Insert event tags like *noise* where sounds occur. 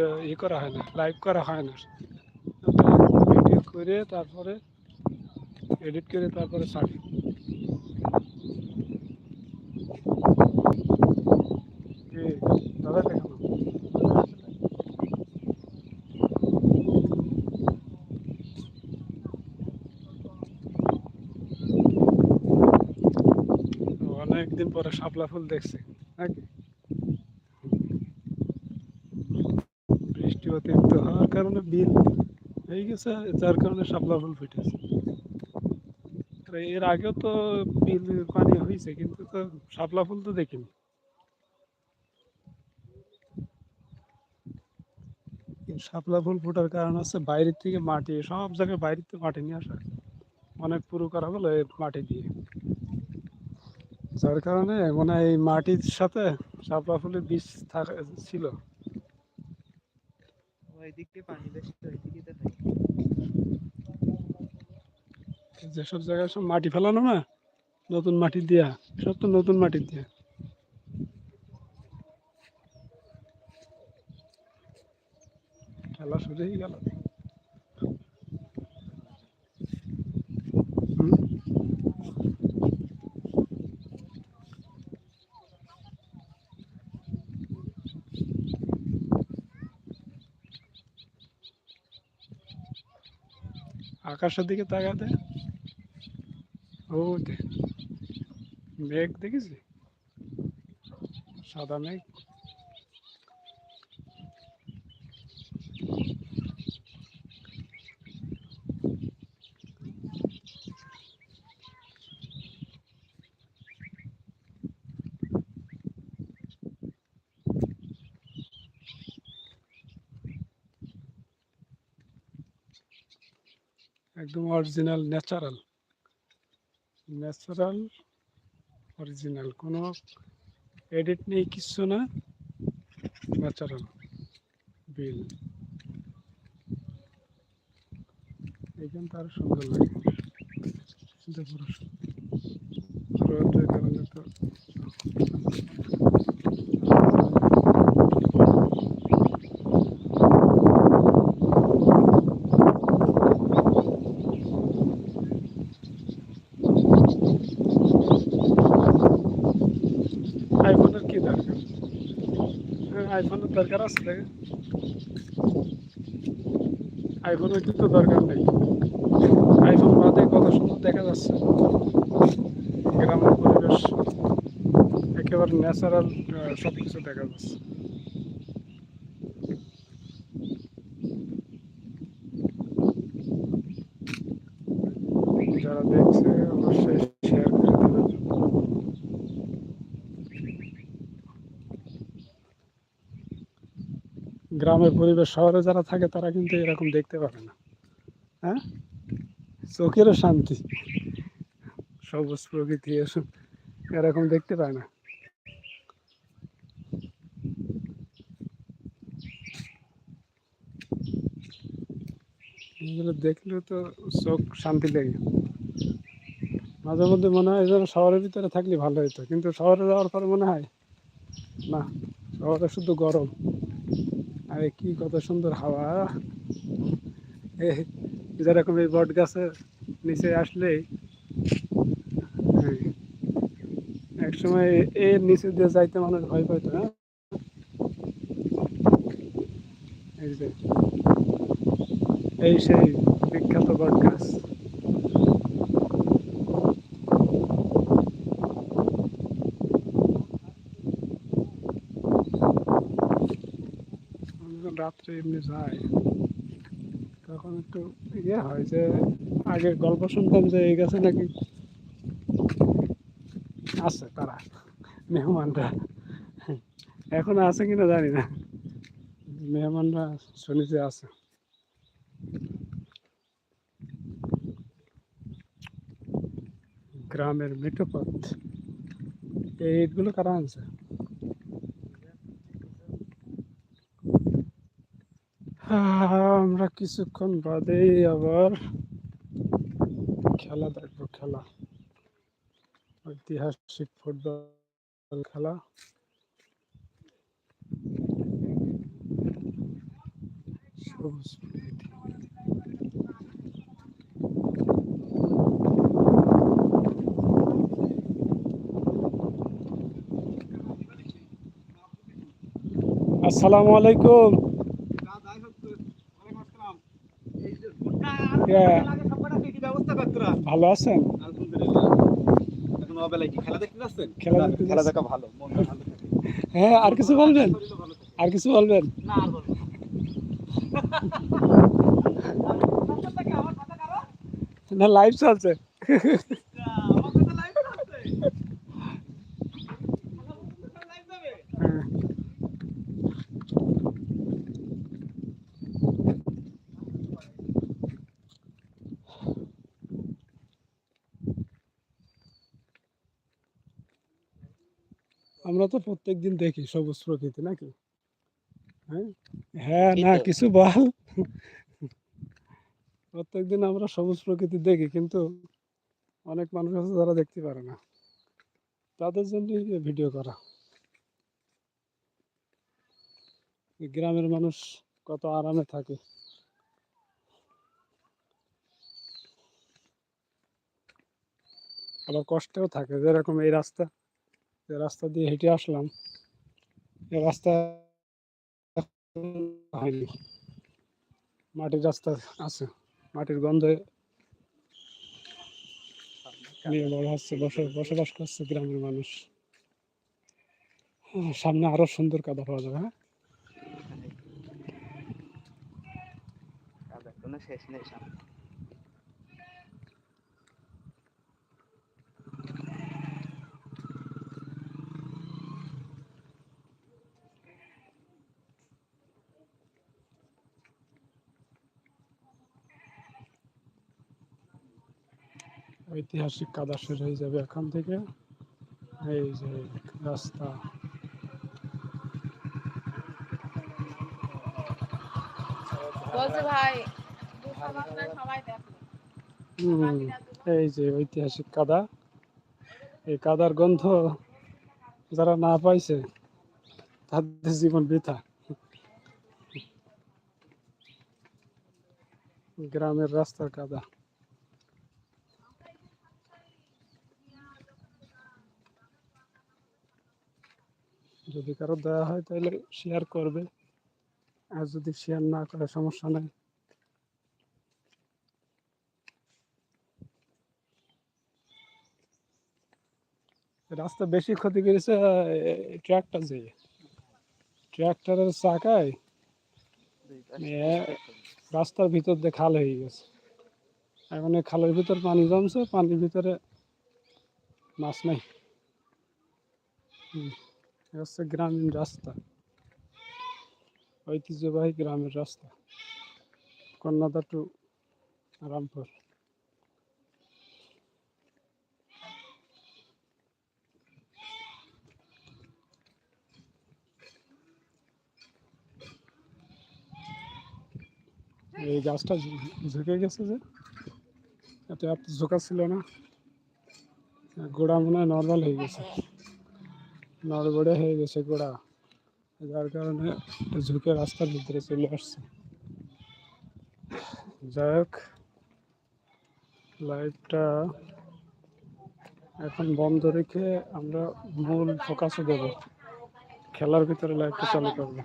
Video ই করা হয় না লাইভ করা হয় না। ভিডিও করে তারপরে এডিট করে তারপরে ছাড়ি দাদা দেখানো অনেকদিন পরে শাপলা ফুল দেখছি, নাকি? অতিরিক্ত হওয়ার কারণে বিল হয়ে গেছে, যার কারণে শাপলা ফুল ফুটেছে। এর আগেও তো বিল পানি হয়েছে, কিন্তু তো শাপলা ফুল তো দেখিনি। শাপলা ফুল ফোটার কারণ হচ্ছে বাইরের থেকে মাটি, সব জায়গায় বাইরের থেকে মাটি নিয়ে আসা। অনেক পুরো করা হলো এই মাটি দিয়ে। যার কারণে মনে এই মাটির সাথে শাপলা ফুলের বীজ থাকা ছিল। যেসব জায়গায় সব মাটি ফেলানো না, নতুন মাটি দিয়া, সব তো নতুন মাটি দিয়া। খেলা শুরু হয়ে গেল। আকাশের দিকে তাকাতে ও মেঘ দেখেছি সাদা মেঘ। একদম অরিজিনাল ন্যাচারাল ন্যাচারাল অরিজিনাল কোনো এডিট নেই, কিচ্ছু না। ন্যাচারাল বিল এইখানটা আরও সুন্দর লাগে। রোদের কারণে তো আইফোনের কি দরকার হ্যাঁ আইফোনের দরকার আছে দেখে হইতে তো দরকার নেই। আইফোন বাদে কত সুন্দর দেখা যাচ্ছে। গ্রামের পরিবেশ একেবারে ন্যাচারাল সব কিছু দেখা যাচ্ছে যারা দেখছে অবশ্যই শেয়ার করে দেবেন গ্রামের পরিবেশ শহরে যারা থাকে, তারা কিন্তু এরকম দেখতে পাবে না। হ্যাঁ? চোখেরও শান্তি। সবুজ প্রকৃতি, এসব এরকম দেখতে পায় না। এগুলো দেখলেও তো চোখ শান্তি লাগে। মাঝে মধ্যে মনে হয় যেন শহরের ভিতরে থাকলে ভালো হতো কিন্তু শহরে যাওয়ার পরে মনে হয়, না, শহরে শুধু গরম। আরে কি কত সুন্দর হাওয়া। যেরকম এই বট গাছের নিচে আসলেই হ্যাঁ, এক সময় এর নিচে দিয়ে যাইতে মানুষ ভয় পাইতো হ্যাঁ? এই যে এই সেই বিখ্যাত বট গাছ। রাত্রে এমনি যাই তখন একটু ইয়ে হয় যে আগে গল্প শুনতাম যে, এই গাছে নাকি আছে তারা, মেহমানরা। এখন আছে কিনা জানি না। মেহমানরা শুনি যে আছে। গ্রামের মেঠো পথ এই কারা আনছে? আমরা কিছুক্ষণ বাদেই আবার খেলা দেখব খেলা। ঐতিহাসিক ফুটবল খেলা। সবুজ আসসালামু আলাইকুম কে? ভালো আছেন? খেলা দেখতে খেলা খেলা দেখা ভালো মনটা ভালো থাকে। হ্যাঁ আর কিছু বলবেন? আর কিছু বলবেন? না লাইভ চলছে *laughs* হ্যাঁ। আমরা তো প্রত্যেক দিন দেখি সবুজ প্রকৃতি নাকি হ্যাঁ? হ্যাঁ না কিছু বল। প্রত্যেক দিন আমরা সবুজ প্রকৃতি দেখি কিন্তু অনেক মানুষ আছে যারা দেখতে পারে না। তাদের জন্য ভিডিও করা। গ্রামের মানুষ কত আরামে থাকে। আবার কষ্টেও থাকে যেরকম এই রাস্তা। রাস্তা দিয়ে হেঁটে আসলাম রাস্তা মাটির রাস্তা আছে মাটির গন্ধে বসবাস করছে গ্রামের মানুষ। হ্যাঁ, সামনে আরও সুন্দর কাদা পাওয়া যাবে হ্যাঁ? শেষ নেই ঐতিহাসিক কাদা শুরু হয়ে যাবে এখান থেকে। এই যে রাস্তা। এই যে ঐতিহাসিক কাদা। এই কাদার গন্ধ যারা না পাইছে তাদের জীবন বৃথা। গ্রামের রাস্তার কাদা। যদি কারও দেওয়া হয় তাহলে শেয়ার করবে। আর যদি শেয়ার না করে সমস্যা নেই। রাস্তা বেশি ক্ষতি করেছে ট্রাক্টর যে। ট্রাক্টরের চাকায় রাস্তার ভিতর দিয়ে খাল হয়ে গেছে। এখন এই খালের ভিতর পানি জমছে পানির ভিতরে মাছ নাই। হুম, হচ্ছে গ্রামীণ রাস্তা। ঐতিহ্যবাহী গ্রামের রাস্তা। কন্যাদা টু রামপুর। এই গাছটা ঝুঁকে গেছে যে। এত এত ঝোঁকা ছিল না। গোড়া মনে হয় নর্মাল হয়ে গেছে। নড়বড়ে হয়ে গেছে গোড়া। যার কারণে ঝুঁকে রাস্তার ভিতরে চলে আসছে। যাই হোক লাইটটা এখন বন্ধ রেখে আমরা মূল ফোকাসে দেব খেলার ভিতরে লাইটটা চালু করব।